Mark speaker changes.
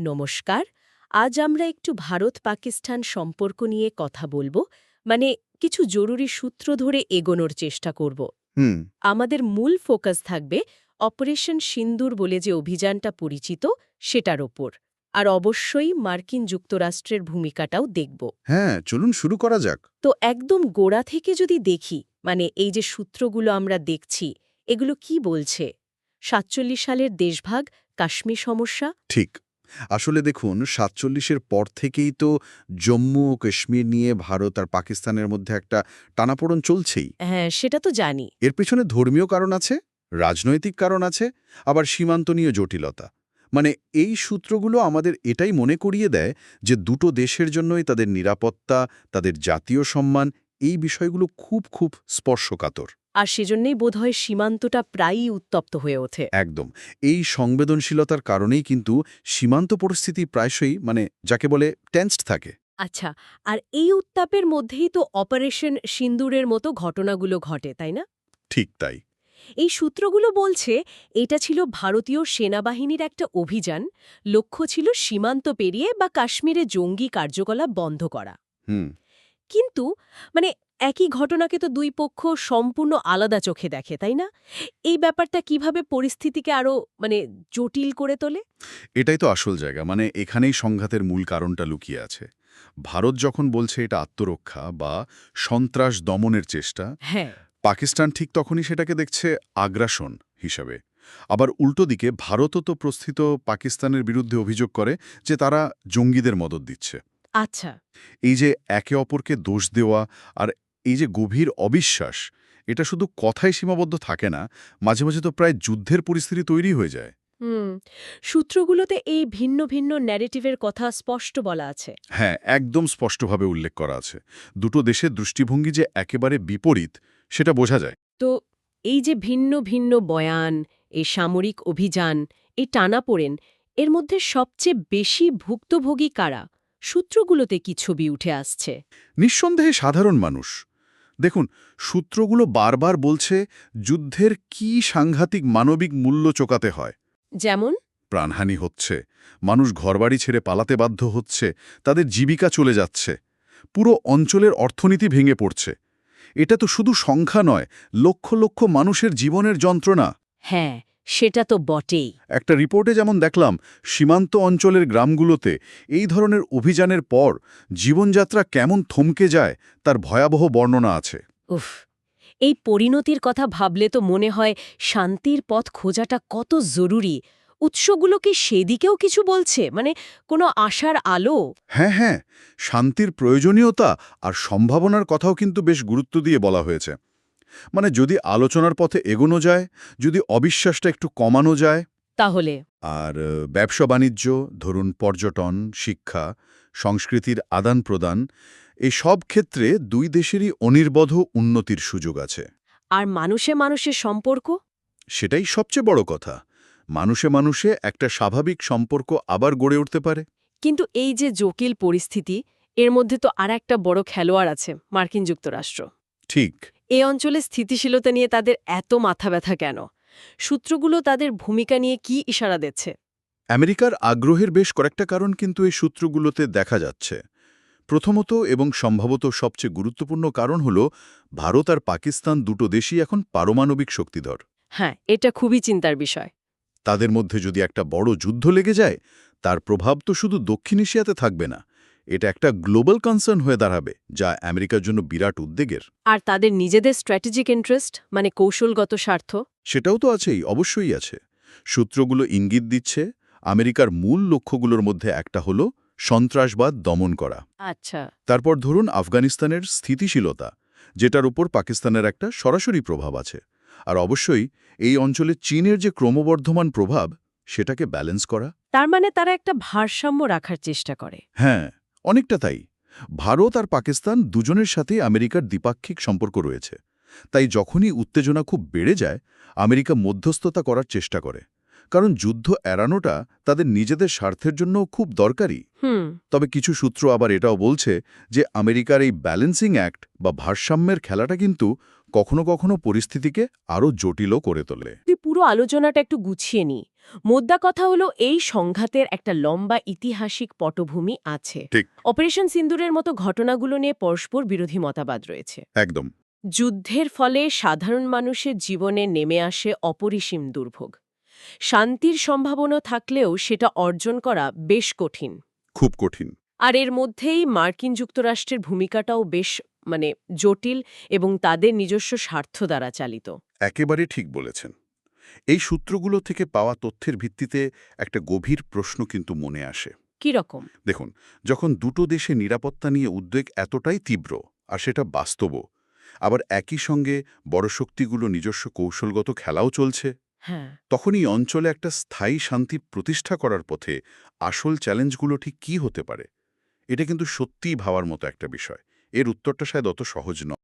Speaker 1: নমস্কার আজ আমরা একটু ভারত পাকিস্তান সম্পর্ক নিয়ে কথা বলব মানে কিছু জরুরি সূত্র ধরে এগোনোর চেষ্টা করব। আমাদের মূল ফোকাস থাকবে অপারেশন সিন্দুর বলে যে অভিযানটা পরিচিত সেটার ওপর আর অবশ্যই মার্কিন যুক্তরাষ্ট্রের ভূমিকাটাও দেখব।
Speaker 2: হ্যাঁ চলুন শুরু করা যাক।
Speaker 1: তো একদম গোড়া থেকে যদি দেখি মানে এই যে সূত্রগুলো আমরা দেখছি এগুলো কি বলছে? সাতচল্লিশ সালের দেশভাগ কাশ্মীর সমস্যা?
Speaker 2: ঠিক। আসলে দেখুন সাতচল্লিশের পর থেকেই তো জম্মু ও কাশ্মীর নিয়ে ভারত আর পাকিস্তানের মধ্যে একটা টানাপোড়ন চলছেই।
Speaker 1: হ্যাঁ সেটা তো জানি।
Speaker 2: এর পেছনে ধর্মীয় কারণ আছে রাজনৈতিক কারণ আছে আবার সীমান্ত নিয়ে জটিলতা। মানে এই সূত্রগুলো আমাদের এটাই মনে করিয়ে দেয় যে দুটো দেশের জন্যই তাদের নিরাপত্তা তাদের জাতীয় সম্মান এই বিষয়গুলো খুব খুব স্পর্শকাতর।
Speaker 1: আর সেজন্যই বোধহয় সীমান্তটা প্রায়ই উত্তপ্ত হয়ে ওঠে।
Speaker 2: একদম। এই সংবেদনশীলতার কারণেই কিন্তু সীমান্ত পরিস্থিতি প্রায়শই মানে যাকে বলে টেন্সড থাকে।
Speaker 1: আচ্ছা আর এই উত্তাপের মধ্যেই তো অপারেশন সিন্দুরের মতো ঘটনাগুলো ঘটে তাই না?
Speaker 2: ঠিক তাই।
Speaker 1: এই সূত্রগুলো বলছে এটা ছিল ভারতীয় সেনাবাহিনীর একটা অভিযান লক্ষ্য ছিল সীমান্ত পেরিয়ে বা কাশ্মীরে জঙ্গি কার্যকলাপ বন্ধ করা।
Speaker 2: হুম।
Speaker 1: কিন্তু মানে একই ঘটনাকে তো দুই পক্ষ সম্পূর্ণ আলাদা চোখে দেখে তাই না? এই ব্যাপারটা কীভাবে পরিস্থিতিকে আরও মানে জটিল করে তোলে?
Speaker 2: এটাই তো আসল জায়গা মানে এখানেই সংঘাতের মূল কারণটা লুকিয়ে আছে। ভারত যখন বলছে এটা আত্মরক্ষা বা সন্ত্রাস দমনের চেষ্টা
Speaker 1: হ্যাঁ।
Speaker 2: পাকিস্তান ঠিক তখনই সেটাকে দেখছে আগ্রাসন হিসাবে। আবার উল্টো দিকে ভারতও তো প্রস্থিত পাকিস্তানের বিরুদ্ধে অভিযোগ করে যে তারা জঙ্গিদের মদত দিচ্ছে।
Speaker 1: আচ্ছা।
Speaker 2: এই যে একে অপরকে দোষ দেওয়া আর এই যে গভীর অবিশ্বাস এটা শুধু কথায় সীমাবদ্ধ থাকে না মাঝে মাঝে তো প্রায় যুদ্ধের পরিস্থিতি তৈরি হয়ে যায়।
Speaker 1: হুম সূত্রগুলোতে এই ভিন্ন ভিন্ন ন্যারেটিভের কথা স্পষ্ট বলা আছে।
Speaker 2: হ্যাঁ একদম স্পষ্টভাবে উল্লেখ করা আছে। দুটো দেশের দৃষ্টিভঙ্গি যে একেবারে বিপরীত সেটা বোঝা যায়।
Speaker 1: তো এই যে ভিন্ন ভিন্ন বয়ান এই সামরিক অভিযান এই টানাপোড়েন এর মধ্যে সবচেয়ে বেশি ভুক্তভোগী কারা? সূত্রগুলোতে কি ছবি উঠে আসছে?
Speaker 2: নিঃসন্দেহে সাধারণ মানুষ। দেখুন সূত্রগুলো বারবার বলছে যুদ্ধের কি সাংঘাতিক মানবিক মূল্য চোকাতে হয়।
Speaker 1: যেমন?
Speaker 2: প্রাণহানি হচ্ছে মানুষ ঘরবাড়ি ছেড়ে পালাতে বাধ্য হচ্ছে তাদের জীবিকা চলে যাচ্ছে পুরো অঞ্চলের অর্থনীতি ভেঙে পড়ছে। এটা তো শুধু সংখ্যা নয় লক্ষ লক্ষ মানুষের জীবনের যন্ত্রণা।
Speaker 1: হ্যাঁ সেটা তো বটেই।
Speaker 2: একটা রিপোর্টে যেমন দেখলাম সীমান্ত অঞ্চলের গ্রামগুলোতে এই ধরনের অভিযানের পর জীবনযাত্রা কেমন থমকে যায় তার ভয়াবহ বর্ণনা আছে।
Speaker 1: উফ এই পরিণতির কথা ভাবলে তো মনে হয় শান্তির পথ খোঁজাটা কত জরুরি। উৎসগুলো কি সেদিকেও কিছু বলছে? মানে কোনো আশার আলো?
Speaker 2: হ্যাঁ হ্যাঁ শান্তির প্রয়োজনীয়তা আর সম্ভাবনার কথাও কিন্তু বেশ গুরুত্ব দিয়ে বলা হয়েছে। মানে যদি আলোচনার পথে এগোনো যায় যদি অবিশ্বাসটা একটু কমানো যায়।
Speaker 1: তাহলে?
Speaker 2: আর ব্যবসা বাণিজ্য ধরুন পর্যটন শিক্ষা সংস্কৃতির আদান প্রদান এই সব ক্ষেত্রে দুই দেশেরই অনির্বধ উন্নতির সুযোগ আছে।
Speaker 1: আর মানুষে মানুষের সম্পর্ক?
Speaker 2: সেটাই সবচেয়ে বড় কথা। মানুষে মানুষে একটা স্বাভাবিক সম্পর্ক আবার গড়ে উঠতে পারে।
Speaker 1: কিন্তু এই যে জটিল পরিস্থিতি এর মধ্যে তো আর একটা বড় খেলোয়াড় আছে মার্কিন যুক্তরাষ্ট্র।
Speaker 2: ঠিক।
Speaker 1: এই অঞ্চলে স্থিতিশীলতা নিয়ে তাদের এত মাথা ব্যথা কেন? সূত্রগুলো তাদের ভূমিকা নিয়ে কি ইশারা দিচ্ছে?
Speaker 2: আমেরিকার আগ্রহের বেশ কয়েকটা কারণ কিন্তু এই সূত্রগুলোতে দেখা যাচ্ছে। প্রথমত এবং সম্ভবত সবচেয়ে গুরুত্বপূর্ণ কারণ হল ভারত আর পাকিস্তান দুটো দেশই এখন পারমাণবিক শক্তিধর।
Speaker 1: হ্যাঁ এটা খুবই চিন্তার বিষয়।
Speaker 2: তাদের মধ্যে যদি একটা বড় যুদ্ধ লেগে যায় তার প্রভাব তো শুধু দক্ষিণ এশিয়াতে থাকবে না। এটা একটা গ্লোবাল কনসার্ন হয়ে দাঁড়াবে যা আমেরিকার জন্য বিরাট উদ্বেগের।
Speaker 1: আর তাদের নিজেদের স্ট্র্যাটেজিক ইন্টারেস্ট মানে কৌশলগত স্বার্থ?
Speaker 2: সেটাও তো আছেই অবশ্যই আছে। সূত্রগুলো ইঙ্গিত দিচ্ছে আমেরিকার মূল লক্ষ্যগুলোর মধ্যে একটা হল সন্ত্রাসবাদ দমন করা।
Speaker 1: আচ্ছা।
Speaker 2: তারপর ধরুন আফগানিস্তানের স্থিতিশীলতা যেটার উপর পাকিস্তানের একটা সরাসরি প্রভাব আছে। আর অবশ্যই এই অঞ্চলে চীনের যে ক্রমবর্ধমান প্রভাব সেটাকে ব্যালেন্স করা।
Speaker 1: তার মানে তারা একটা ভারসাম্য রাখার চেষ্টা করে।
Speaker 2: হ্যাঁ। অনেকটা তাই। ভারত আর পাকিস্তান দুজনের সাথে আমেরিকার দ্বিপাক্ষিক সম্পর্ক রয়েছে। তাই যখনই উত্তেজনা খুব বেড়ে যায় আমেরিকা মধ্যস্থতা করার চেষ্টা করে। কারণ যুদ্ধ এড়ানোটা তাদের নিজেদের স্বার্থের জন্য খুব দরকারি। তবে কিছু সূত্র আবার এটাও বলছে যে আমেরিকার এই ব্যালেন্সিং অ্যাক্ট বা ভারসাম্যের খেলাটা কিন্তু কখনো কখনো পরিস্থিতিকে আরও জটিলও করে তোলে।
Speaker 1: পুরো আলোচনাটা একটু গুছিয়ে নি মোদ্দা কথা হলো এই সংঘাতের একটা লম্বা ঐতিহাসিক পটভূমি আছে। অপারেশন সিন্দুরের মতো ঘটনাগুলো নিয়ে পরস্পর বিরোধী মতাবাদ রয়েছে।
Speaker 2: একদম।
Speaker 1: যুদ্ধের ফলে সাধারণ মানুষের জীবনে নেমে আসে অপরিসীম দুর্ভোগ। শান্তির সম্ভাবনা থাকলেও সেটা অর্জন করা বেশ কঠিন।
Speaker 2: খুব কঠিন।
Speaker 1: আর এর মধ্যেই মার্কিন যুক্তরাষ্ট্রের ভূমিকাটাও বেশ মানে জটিল এবং তাদের নিজস্ব স্বার্থ দ্বারা চালিত।
Speaker 2: একেবারে ঠিক বলেছেন। এই সূত্রগুলো থেকে পাওয়া তথ্যের ভিত্তিতে একটা গভীর প্রশ্ন কিন্তু মনে আসে।
Speaker 1: কি রকম?
Speaker 2: দেখুন যখন দুটো দেশে নিরাপত্তা নিয়ে উদ্বেগ এতটাই তীব্র আর সেটা বাস্তবও আবার একই সঙ্গে বড় শক্তিগুলো নিজস্ব কৌশলগত খেলাও চলছে
Speaker 1: হ্যাঁ।
Speaker 2: তখন এই অঞ্চলে একটা স্থায়ী শান্তি প্রতিষ্ঠা করার পথে আসল চ্যালেঞ্জগুলো ঠিক কী হতে পারে? এটা কিন্তু সত্যিই ভাবার মতো একটা বিষয়। এর উত্তরটা শায়দ অত সহজ নয়।